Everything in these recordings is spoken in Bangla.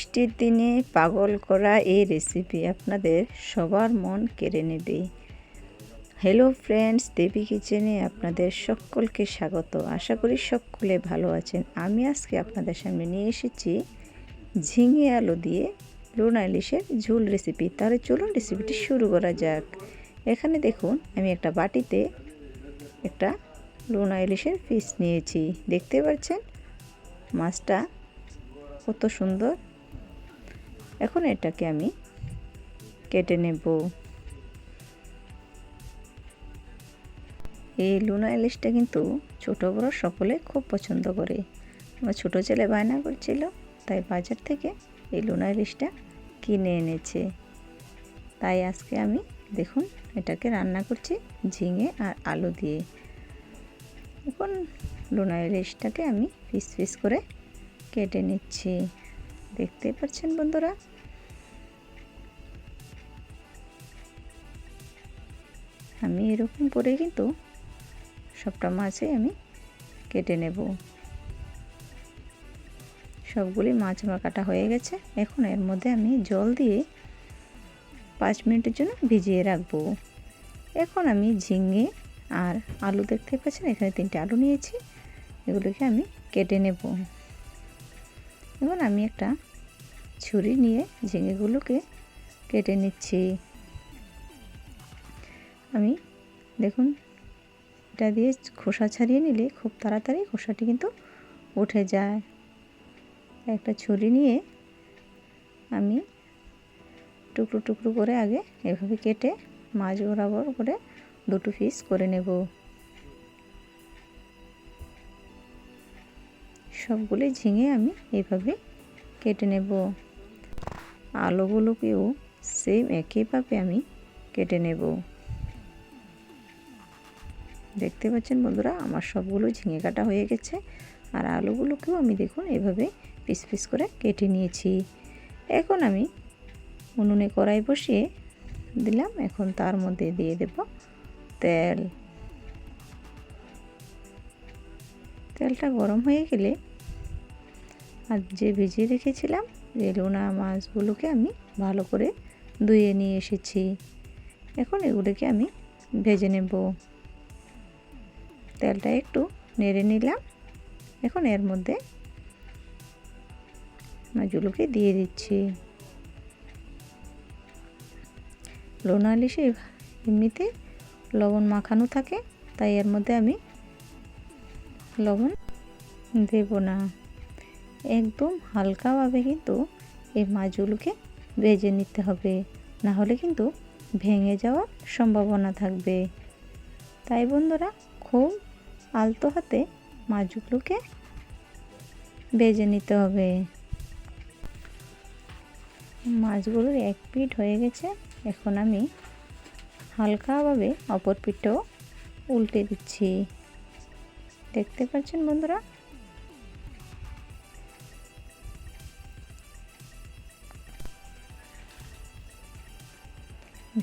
বৃষ্টির দিনে পাগল করা এই রেসিপি আপনাদের সবার মন কেড়ে নেবে। হ্যালো ফ্রেন্ডস দেবী কিচেনে আপনাদের সকলকে স্বাগত। আশা করি সকলে ভালো আছেন। আমি আজকে আপনাদের সামনে নিয়ে এসেছি ঝিঙে আলু দিয়ে লোনা ইলিশের ঝুল রেসিপি তাহলে চলুন রেসিপিটি শুরু করা যাক। এখানে দেখুন, আমি একটা বাটিতে একটা লোনা ইলিশের পিস নিয়েছি। দেখতে পাচ্ছেন? মাছটা কত সুন্দর এখন এটাকে আমি কেটে নেব। এই লুনা ইলিশটা কিন্তু ছোট বড় সকলে খুব পছন্দ করে। আমার ছোটো ছেলে বায়না করছিল, তাই বাজার থেকে এই লুনা ইলিশটা কিনে এনেছে। তাই আজকে আমি দেখুন এটাকে রান্না করছি ঝিঙে আর আলু দিয়ে। এখন লুনা ইলিশটাকে আমি পিস পিস করে কেটে নিচ্ছি। দেখতে পাচ্ছেন বন্ধুরা আমি এরকম করে কিন্তু সবটা মাছে আমি কেটে নেব। সবগুলি মাছ আমার কাটা হয়ে গেছে। এখন এর মধ্যে আমি জল দিয়ে পাঁচ মিনিটের জন্য ভিজিয়ে রাখব। এখন আমি ঝিঙে আর আলু দেখতে পাচ্ছেন, এখানে তিনটে আলু নিয়েছি। এগুলোকে আমি কেটে নেব। এখন আমি একটা ছুরি নিয়ে ঝিঙেগুলোকে কেটে নিচ্ছি। আমি, দেখুন, এটা দিয়ে খোসা ছাড়িয়ে নিলে খুব তাড়াতাড়ি খোসাটি কিন্তু উঠে যায়। একটা ছুরি নিয়ে আমি টুকরো টুকরো করে আগে এভাবে কেটে মাছ বরাবর করে দুটো পিস করে নেব। সবগুলি ঝিঙে আমি এভাবে কেটে নেব। আলোগুলোকেও সেম একইভাবে আমি কেটে নেব। দেখতে পাচ্ছেন বন্ধুরা, আমার সবগুলো ঝিঙে কাটা হয়ে গেছে। আর আলুগুলোকেও আমি দেখুন এভাবে পিস পিস করে কেটে নিয়েছি। এখন আমি উনুনে কড়াই বসিয়ে দিলাম। এখন তার মধ্যে দিয়ে দেব তেল। তেলটা গরম হয়ে গেলে আর যে ভিজিয়ে রেখেছিলাম, যে লোনা মাছগুলোকে আমি ভালো করে ধুয়ে নিয়ে এসেছি। এখন এগুলোকে আমি ভেজে নেব। তেলটা একটু নেড়ে নিলাম। এখন এর মধ্যে মাছগুলোকে দিয়ে দিচ্ছি। লোনা ইলিশে এমনিতে লবণ মাখানো থাকে, তাই এর মধ্যে আমি লবণ দেব না। একদম হালকাভাবে কিন্তু এই মাছগুলোকে ভেজে নিতে হবে, না হলে কিন্তু ভেঙে যাওয়ার সম্ভাবনা থাকবে। তাই বন্ধুরা, খুব আলতো হাতে মাছগুলোকে বেজে নিতে হবে। মাছগুলোর এক পিঠ হয়ে গেছে। এখন আমি হালকাভাবে অপর পিঠটাও উল্টে দিচ্ছি। দেখতে পাচ্ছেন বন্ধুরা?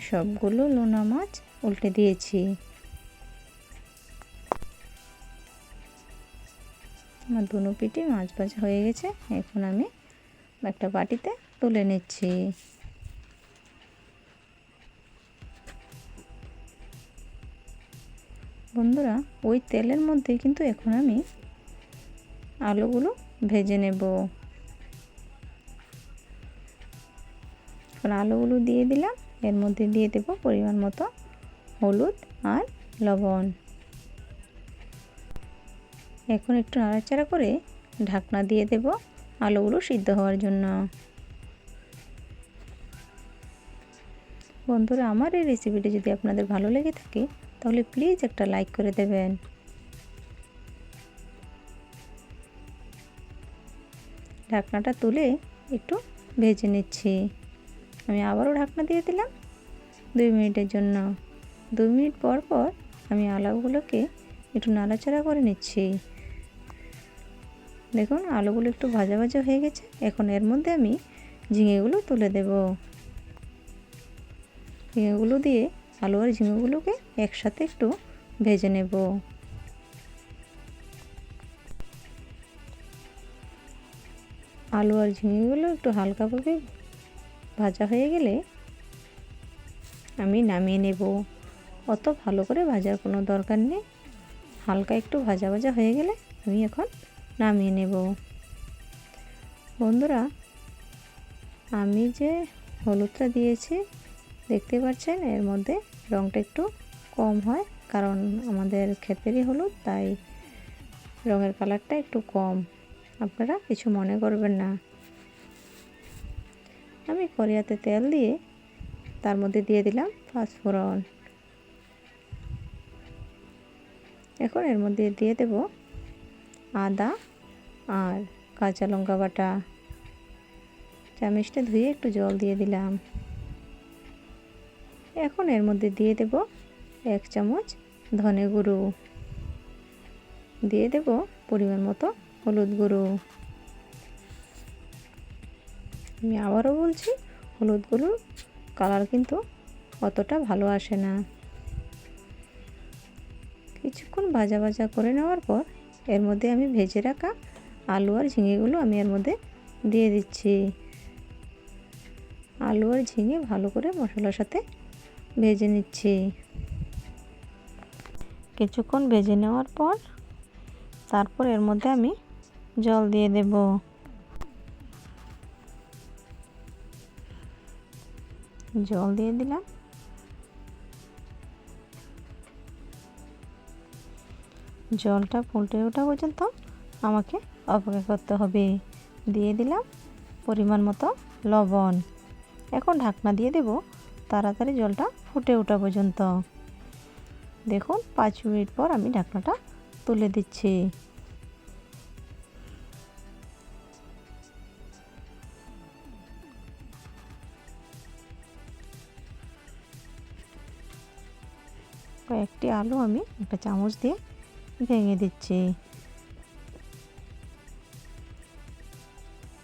সবগুলো লোনা মাছ উল্টে দিয়েছি। আমার দুনো পিঠে মাছ ভাজা হয়ে গেছে। এখন আমি একটা বাটিতে তুলে নিচ্ছি। বন্ধুরা, ওই তেলের মধ্যে কিন্তু এখন আমি আলুগুলো ভেজে নেব। এখন আলুগুলো দিয়ে দিলাম। এর মধ্যে দিয়ে দেব পরিমাণ মতো হলুদ আর লবণ। এখন একটু নাড়াচাড়া করে ঢাকনা দিয়ে দেব আলুগুলো সিদ্ধ হওয়ার জন্য। বন্ধুরা, আমার এই রেসিপিটি যদি আপনাদের ভালো লেগে থাকে, তাহলে প্লিজ একটা লাইক করে দেবেন। ঢাকনাটা তুলে একটু ভেজে নিচ্ছি। আমি আবারও ঢাকনা দিয়ে দিলাম দুই মিনিটের জন্য। দুই মিনিট পর পর আমি আলুগুলোকে একটু নাড়াচাড়া করে নিচ্ছি। দেখুন, আলুগুলো একটু ভাজা ভাজা হয়ে গেছে। এখন এর মধ্যে আমি ঝিঙেগুলো তুলে দেব। ঝিঙেগুলো দিয়ে আলু আর ঝিঙেগুলোকে একসাথে একটু ভেজে নেব। আলু আর ঝিঙেগুলো একটু হালকা করে ভাজা হয়ে গেলে আমি নামিয়ে নেব। অত ভালো করে ভাজার কোনো দরকার নেই। হালকা একটু ভাজা ভাজা হয়ে গেলে আমি এখন নামিয়ে নেব। বন্ধুরা, আমি যে হলুদটা দিয়েছি, দেখতে পাচ্ছেন, এর মধ্যে রঙটা একটু কম হয়, কারণ আমাদের ক্ষেতেরই হলুদ, তাই রঙের কালারটা একটু কম। আপনারা কিছু মনে করবেন না। আমি করিয়াতে তেল দিয়ে তার মধ্যে দিয়ে দিলাম পাঁচফোড়ন। এখন এর মধ্যে দিয়ে দেব আদা আর কাঁচা লঙ্কা বাটা। চামিচটা ধুয়ে একটু জল দিয়ে দিলাম। এখন এর মধ্যে দিয়ে দেব এক চামচ ধনে গুঁড়ো। দিয়ে দেব পরিমাণ মতো হলুদ গুঁড়ো। আমি আবারও বলছি, হলুদ গুঁড়োর কালার কিন্তু অতটা ভালো আসে না। কিছুক্ষণ ভাজা ভাজা করে নেওয়ার পর এর মধ্যে আমি ভেজে রাখা আলু আর ঝিঙেগুলো আমি এর মধ্যে দিয়ে দিচ্ছি। আলু আর ঝিঙে ভালো করে মশলার সাথে ভেজে নিচ্ছি। কিছুক্ষণ ভেজে নেওয়ার পর তারপর এর মধ্যে আমি জল দিয়ে দেব। জল দিয়ে দিলাম। জলটা ফুলটে ওঠা পর্যন্ত আমাকে অপেক্ষা করতে হবে। দিয়ে দিলাম পরিমাণ মতো লবণ। এখন ঢাকনা দিয়ে দেব তাড়াতাড়ি জলটা ফুটে ওঠা পর্যন্ত। দেখুন, পাঁচ মিনিট পর আমি ঢাকনাটা তুলে দিচ্ছি। কয়েকটি আলু আমি একটা চামচ দিয়ে ভেঙে দিচ্ছি।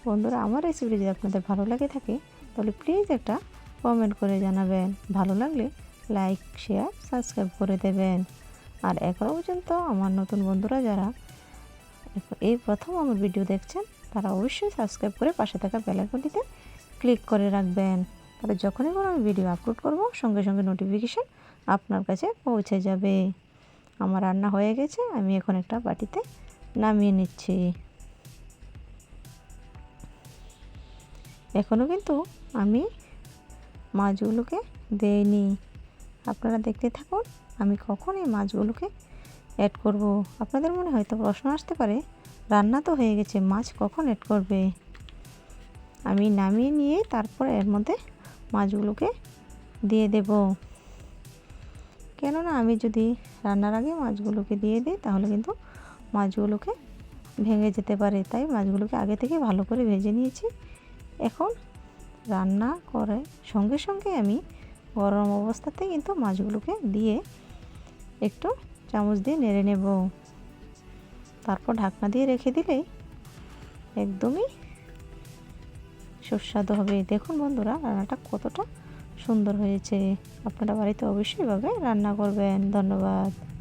বন্ধুরা, আমার রেসিপিটি যদি আপনাদের ভালো লাগে থাকে, তাহলে প্লিজ একটা কমেন্ট করে জানাবেন। ভালো লাগলে লাইক শেয়ার সাবস্ক্রাইব করে দেবেন। আর এখনও পর্যন্ত আমার নতুন বন্ধুরা যারা এই প্রথম আমার ভিডিও দেখছেন, তারা অবশ্যই সাবস্ক্রাইব করে পাশে থাকা বেলাকনটিতে ক্লিক করে রাখবেন। তাহলে যখনই কোনো আমি ভিডিও আপলোড করব, সঙ্গে সঙ্গে নোটিফিকেশান আপনার কাছে পৌঁছে যাবে। আমার রান্না হয়ে গেছে, আমি এখন একটা বাটিতে নামিয়ে নিচ্ছি। এখনও কিন্তু আমি মাছগুলোকে দেইনি। আপনারা দেখতে থাকুন, আমি কখন এই মাছগুলোকে অ্যাড করব? আপনাদের মনে হয়তো প্রশ্ন আসতে পারে, রান্না তো হয়ে গেছে, মাছ কখন অ্যাড করবে? আমি নামিয়ে নিয়ে তারপর এর মধ্যে মাছগুলোকে দিয়ে দেব। কেননা আমি যদি রান্নার আগে মাছগুলোকে দিয়ে দিই, তাহলে কিন্তু মাছগুলোকে ভেঙে যেতে পারে। তাই মাছগুলোকে আগে থেকে ভালো করে ভেজে নিয়েছি। এখন রান্না করে সঙ্গে সঙ্গে আমি গরম অবস্থাতে কিন্তু মাছগুলোকে দিয়ে একটু চামচ দিয়ে নেড়ে নেব। তারপর ঢাকনা দিয়ে রেখে দিলেই একদমই সুস্বাদু হবে। দেখুন বন্ধুরা, রান্নাটা কতটা সুন্দর হয়েছে। আপনারা বাড়িতে অবশ্যই ভাবে রান্না করবেন। ধন্যবাদ।